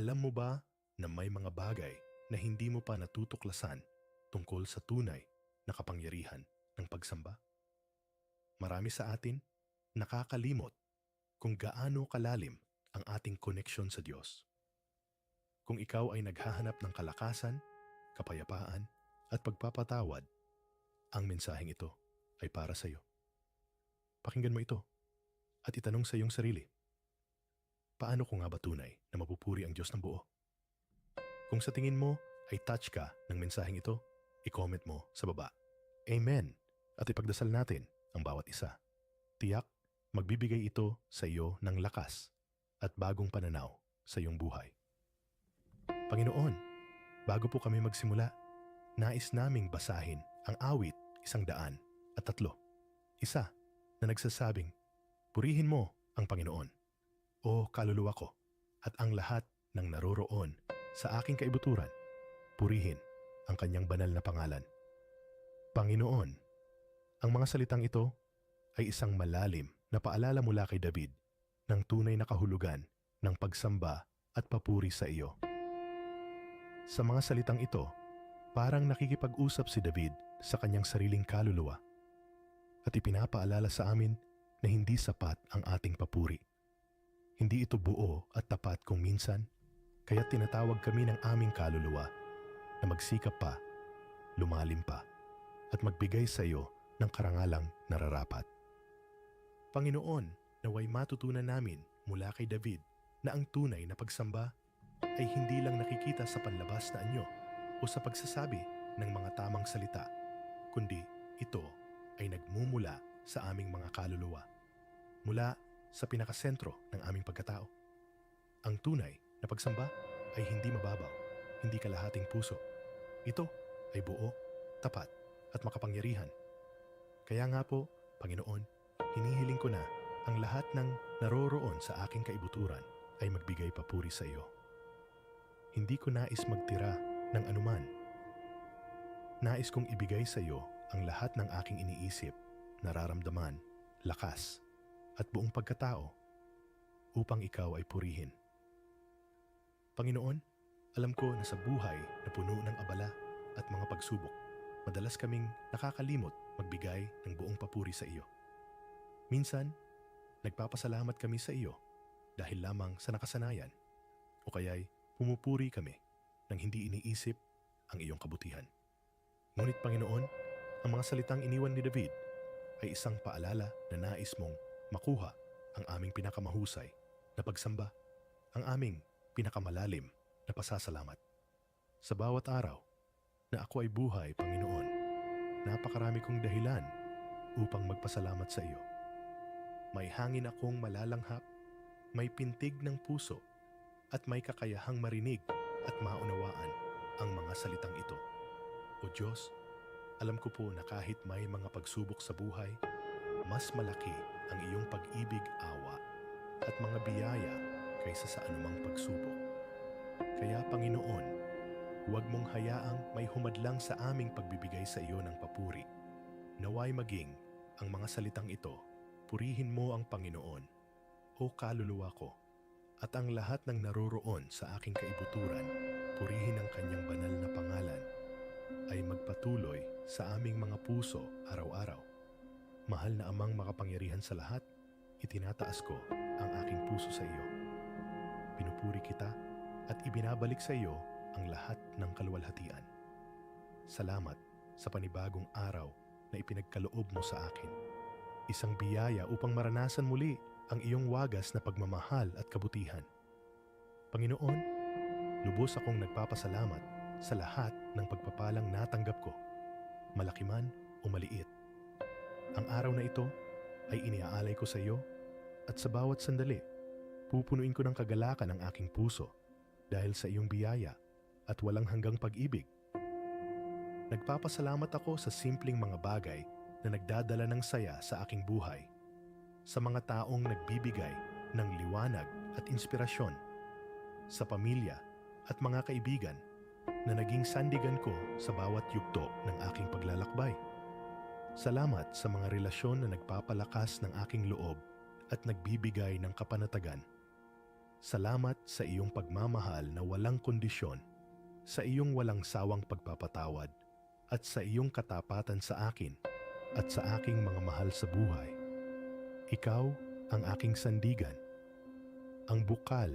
Alam mo ba na may mga bagay na hindi mo pa natutuklasan tungkol sa tunay na kapangyarihan ng pagsamba? Marami sa atin nakakalimot kung gaano kalalim ang ating koneksyon sa Diyos. Kung ikaw ay naghahanap ng kalakasan, kapayapaan, at pagpapatawad, ang mensaheng ito ay para sa iyo. Pakinggan mo ito at itanong sa iyong sarili, paano ko nga ba tunay na mapupuri ang Diyos ng buo? Kung sa tingin mo ay touch ka ng mensaheng ito, i-comment mo sa baba. Amen! At ipagdasal natin ang bawat isa. Tiyak, magbibigay ito sa iyo ng lakas at bagong pananaw sa iyong buhay. Panginoon, bago po kami magsimula, nais naming basahin ang awit isang daan at tatlo. Isa na nagsasabing, Purihin mo ang Panginoon, o kaluluwa ko, at ang lahat ng naroroon sa aking kaibuturan, purihin ang kanyang banal na pangalan. Panginoon, ang mga salitang ito ay isang malalim na paalala mula kay David ng tunay na kahulugan ng pagsamba at papuri sa iyo. Sa mga salitang ito, parang nakikipag-usap si David sa kanyang sariling kaluluwa at ipinapaalala sa amin na hindi sapat ang ating papuri. Hindi ito buo at tapat kung minsan, kaya tinatawag kami ng aming kaluluwa na magsikap pa, lumalim pa, at magbigay sa iyo ng karangalang nararapat. Panginoon, naway matutunan namin mula kay David na ang tunay na pagsamba ay hindi lang nakikita sa panlabas na anyo o sa pagsasabi ng mga tamang salita, kundi ito ay nagmumula sa aming mga kaluluwa, mula sa pinakasentro ng aming pagkatao. Ang tunay na pagsamba ay hindi mababaw, hindi kalahating puso. Ito ay buo, tapat at makapangyarihan. Kaya nga po, Panginoon, hinihiling ko na ang lahat ng naroroon sa aking kaibuturan ay magbigay papuri sa iyo. Hindi ko nais magtira ng anuman. Nais kong ibigay sa iyo ang lahat ng aking iniisip, nararamdaman, lakas, at buong pagkatao upang ikaw ay purihin. Panginoon, alam ko na sa buhay na puno ng abala at mga pagsubok, madalas kaming nakakalimot magbigay ng buong papuri sa iyo. Minsan, nagpapasalamat kami sa iyo dahil lamang sa nakasanayan o kaya'y pumupuri kami nang hindi iniisip ang iyong kabutihan. Ngunit Panginoon, ang mga salitang iniwan ni David ay isang paalala na nais mong makuha ang aming pinakamahusay na pagsamba, ang aming pinakamalalim na pasasalamat. Sa bawat araw na ako ay buhay, Panginoon, napakarami kong dahilan upang magpasalamat sa iyo. May hangin akong malalanghap, may pintig ng puso, at may kakayahang marinig at maunawaan ang mga salitang ito. O Diyos, alam ko po na kahit may mga pagsubok sa buhay, mas malaki ang iyong pag-ibig, awa, at mga biyaya kaysa sa anumang pagsubok. Kaya Panginoon, huwag mong hayaang may humadlang sa aming pagbibigay sa iyo ng papuri. Naway maging ang mga salitang ito, purihin mo ang Panginoon, o kaluluwa ko, at ang lahat ng naroroon sa aking kaibuturan, purihin ang kanyang banal na pangalan, ay magpatuloy sa aming mga puso araw-araw. Mahal na amang makapangyarihan sa lahat, itinataas ko ang aking puso sa iyo. Pinupuri kita at ibinabalik sa iyo ang lahat ng kaluwalhatian. Salamat sa panibagong araw na ipinagkaloob mo sa akin. Isang biyaya upang maranasan muli ang iyong wagas na pagmamahal at kabutihan. Panginoon, lubos akong nagpapasalamat sa lahat ng pagpapalang natanggap ko, malaki man o maliit. Ang araw na ito ay iniaalay ko sa iyo at sa bawat sandali, pupunuin ko ng kagalakan ang aking puso dahil sa iyong biyaya at walang hanggang pag-ibig. Nagpapasalamat ako sa simpleng mga bagay na nagdadala ng saya sa aking buhay, sa mga taong nagbibigay ng liwanag at inspirasyon, sa pamilya at mga kaibigan na naging sandigan ko sa bawat yugto ng aking paglalakbay. Salamat sa mga relasyon na nagpapalakas ng aking loob at nagbibigay ng kapanatagan. Salamat sa iyong pagmamahal na walang kondisyon, sa iyong walang sawang pagpapatawad, at sa iyong katapatan sa akin at sa aking mga mahal sa buhay. Ikaw ang aking sandigan, ang bukal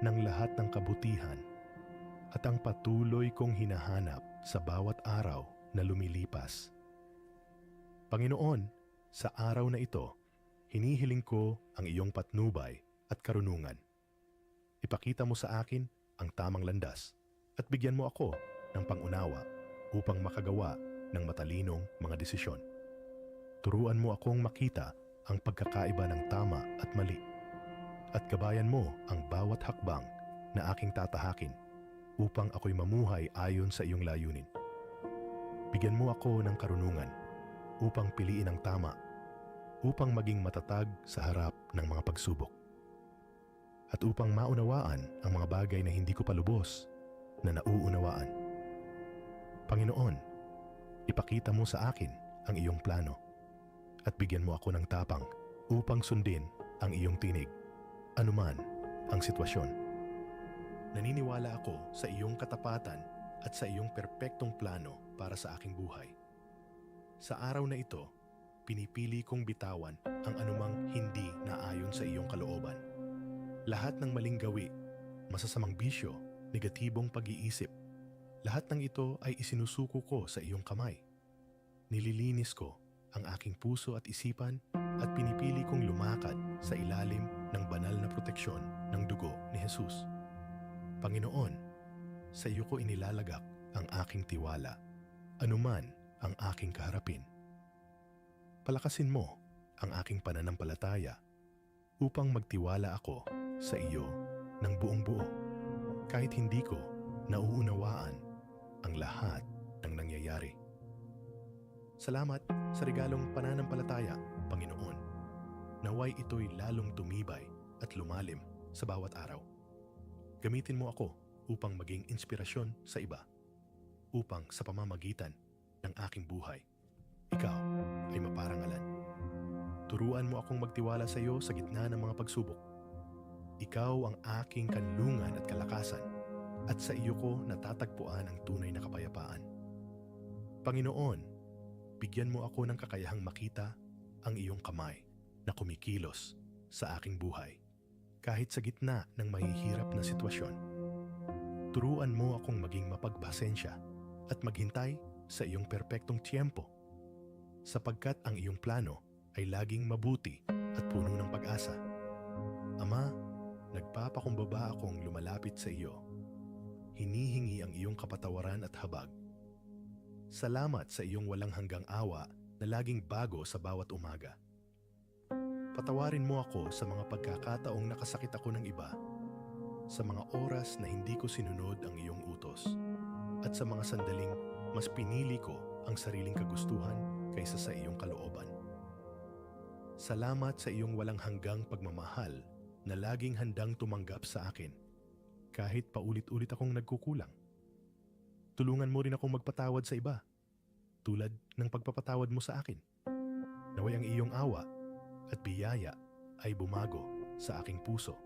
ng lahat ng kabutihan, at ang patuloy kong hinahanap sa bawat araw na lumilipas. Panginoon, sa araw na ito, hinihiling ko ang iyong patnubay at karunungan. Ipakita mo sa akin ang tamang landas at bigyan mo ako ng pangunawa upang makagawa ng matalinong mga desisyon. Turuan mo akong makita ang pagkakaiba ng tama at mali at gabayan mo ang bawat hakbang na aking tatahakin upang ako'y mamuhay ayon sa iyong layunin. Bigyan mo ako ng karunungan upang piliin ang tama, upang maging matatag sa harap ng mga pagsubok. At upang maunawaan ang mga bagay na hindi ko palubos na nauunawaan. Panginoon, ipakita mo sa akin ang iyong plano at bigyan mo ako ng tapang upang sundin ang iyong tinig, anuman ang sitwasyon. Naniniwala ako sa iyong katapatan at sa iyong perpektong plano para sa aking buhay. Sa araw na ito, pinipili kong bitawan ang anumang hindi naayon sa iyong kalooban. Lahat ng maling gawi, masasamang bisyo, negatibong pag-iisip, lahat ng ito ay isinusuko ko sa iyong kamay. Nililinis ko ang aking puso at isipan at pinipili kong lumakad sa ilalim ng banal na proteksyon ng dugo ni Jesus. Panginoon, sa iyo ko inilalagak ang aking tiwala, anuman ang aking kaharapin. Palakasin mo ang aking pananampalataya upang magtiwala ako sa iyo ng buong buo kahit hindi ko nauunawaan ang lahat ng nangyayari. Salamat sa regalong pananampalataya, Panginoon. Naway ito'y lalong tumibay at lumalim sa bawat araw. Gamitin mo ako upang maging inspirasyon sa iba, upang sa pamamagitan ng aking buhay, ikaw ay maparangalan. Turuan mo akong magtiwala sa iyo sa gitna ng mga pagsubok. Ikaw ang aking kanlungan at kalakasan, at sa iyo ko natatagpuan ang tunay na kapayapaan. Panginoon, bigyan mo ako ng kakayahang makita ang iyong kamay na kumikilos sa aking buhay kahit sa gitna ng mahihirap na sitwasyon. Turuan mo akong maging mapagpasensya at maghintay sa iyong perpektong tiyempo sapagkat ang iyong plano ay laging mabuti at puno ng pag-asa. Ama, nagpapakumbaba akong lumalapit sa iyo. Hinihingi ang iyong kapatawaran at habag. Salamat sa iyong walang hanggang awa na laging bago sa bawat umaga. Patawarin mo ako sa mga pagkakataong nakasakit ako ng iba, sa mga oras na hindi ko sinunod ang iyong utos, at sa mga sandaling mas pinili ko ang sariling kagustuhan kaysa sa iyong kalooban. Salamat sa iyong walang hanggang pagmamahal na laging handang tumanggap sa akin kahit paulit-ulit akong nagkukulang. Tulungan mo rin akong magpatawad sa iba tulad ng pagpapatawad mo sa akin. Naway ang iyong awa at biyaya ay bumago sa aking puso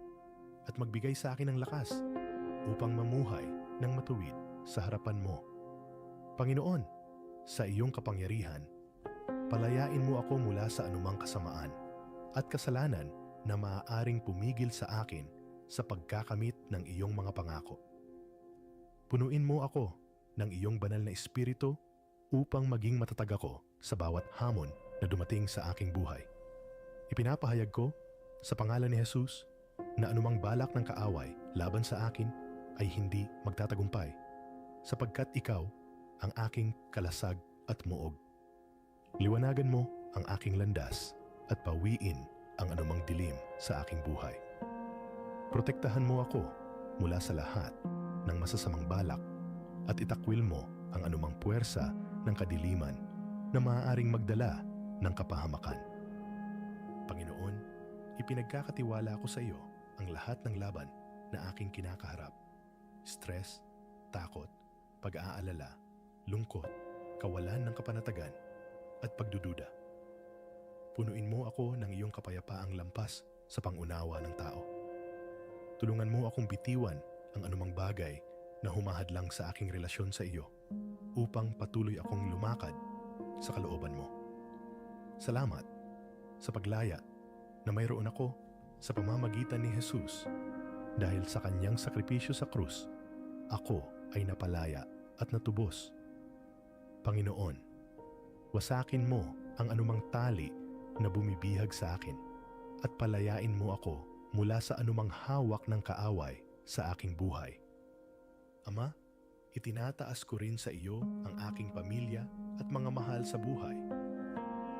at magbigay sa akin ng lakas upang mamuhay ng matuwid sa harapan mo. Panginoon, sa iyong kapangyarihan, palayain mo ako mula sa anumang kasamaan at kasalanan na maaaring pumigil sa akin sa pagkakamit ng iyong mga pangako. Punuin mo ako ng iyong banal na espiritu upang maging matatag ako sa bawat hamon na dumating sa aking buhay. Ipinapahayag ko sa pangalan ni Jesus na anumang balak ng kaaway laban sa akin ay hindi magtatagumpay sapagkat ikaw ang aking kalasag at muog. Liwanagan mo ang aking landas at pawiin ang anumang dilim sa aking buhay. Protektahan mo ako mula sa lahat ng masasamang balak at itakwil mo ang anumang puwersa ng kadiliman na maaaring magdala ng kapahamakan. Panginoon, ipinagkakatiwala ko sa iyo ang lahat ng laban na aking kinakaharap. Stress, takot, pag-aalala, lungkot, kawalan ng kapanatagan, at pagdududa. Punuin mo ako ng iyong kapayapaang lampas sa pangunawa ng tao. Tulungan mo akong bitiwan ang anumang bagay na humahadlang sa aking relasyon sa iyo upang patuloy akong lumakad sa kalooban mo. Salamat sa paglaya na mayroon ako sa pamamagitan ni Jesus dahil sa kanyang sakripisyo sa krus, ako ay napalaya at natubos. Panginoon, wasakin mo ang anumang tali na bumibihag sa akin at palayain mo ako mula sa anumang hawak ng kaaway sa aking buhay. Ama, itinataas ko rin sa iyo ang aking pamilya at mga mahal sa buhay.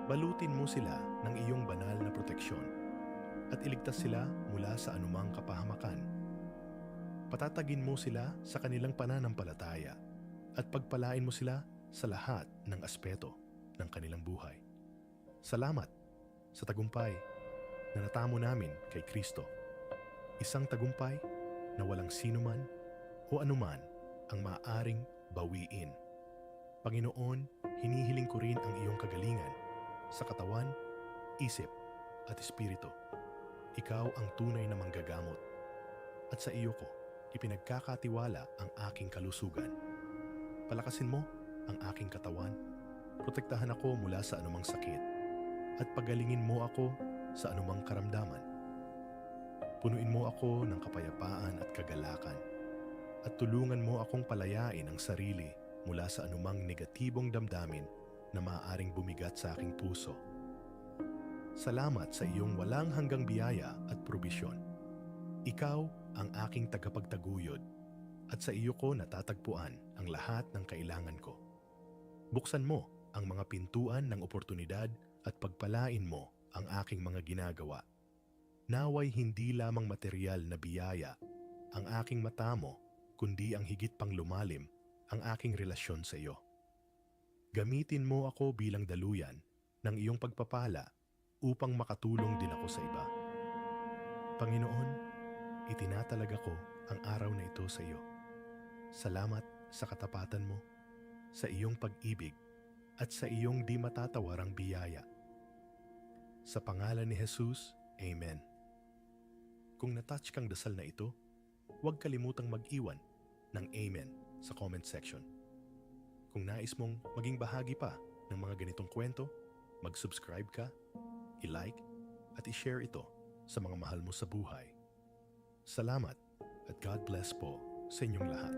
Balutin mo sila ng iyong banal na proteksyon at iligtas sila mula sa anumang kapahamakan. Patatagin mo sila sa kanilang pananampalataya at pagpalain mo sila sa lahat ng aspeto ng kanilang buhay. Salamat sa tagumpay na natamo namin kay Kristo. Isang tagumpay na walang sinuman o anuman ang maaring bawiin. Panginoon, hinihiling ko rin ang iyong kagalingan sa katawan, isip at espiritu. Ikaw ang tunay na manggagamot. At sa iyo ko, ipinagkakatiwala ang aking kalusugan. Palakasin mo ang aking katawan. Protektahan ako mula sa anumang sakit. At pagalingin mo ako sa anumang karamdaman. Punuin mo ako ng kapayapaan at kagalakan. At tulungan mo akong palayain ang sarili mula sa anumang negatibong damdamin na maaaring bumigat sa aking puso. Salamat sa iyong walang hanggang biyaya at probisyon. Ikaw ang aking tagapagtaguyod at sa iyo ko natatagpuan ang lahat ng kailangan ko. Buksan mo ang mga pintuan ng oportunidad at pagpalain mo ang aking mga ginagawa. Naway hindi lamang material na biyaya ang aking matamo, kundi ang higit pang lumalim ang aking relasyon sa iyo. Gamitin mo ako bilang daluyan ng iyong pagpapala upang makatulong din ako sa iba. Panginoon, itinatalaga ko ang araw na ito sa iyo. Salamat sa katapatan mo, sa iyong pag-ibig, at sa iyong di matatawarang biyaya. Sa pangalan ni Jesus, Amen. Kung natouch kang dasal na ito, huwag kalimutang mag-iwan ng Amen sa comment section. Kung nais mong maging bahagi pa ng mga ganitong kwento, mag-subscribe ka, i-like, at i-share ito sa mga mahal mo sa buhay. Salamat at God bless po sa inyong lahat.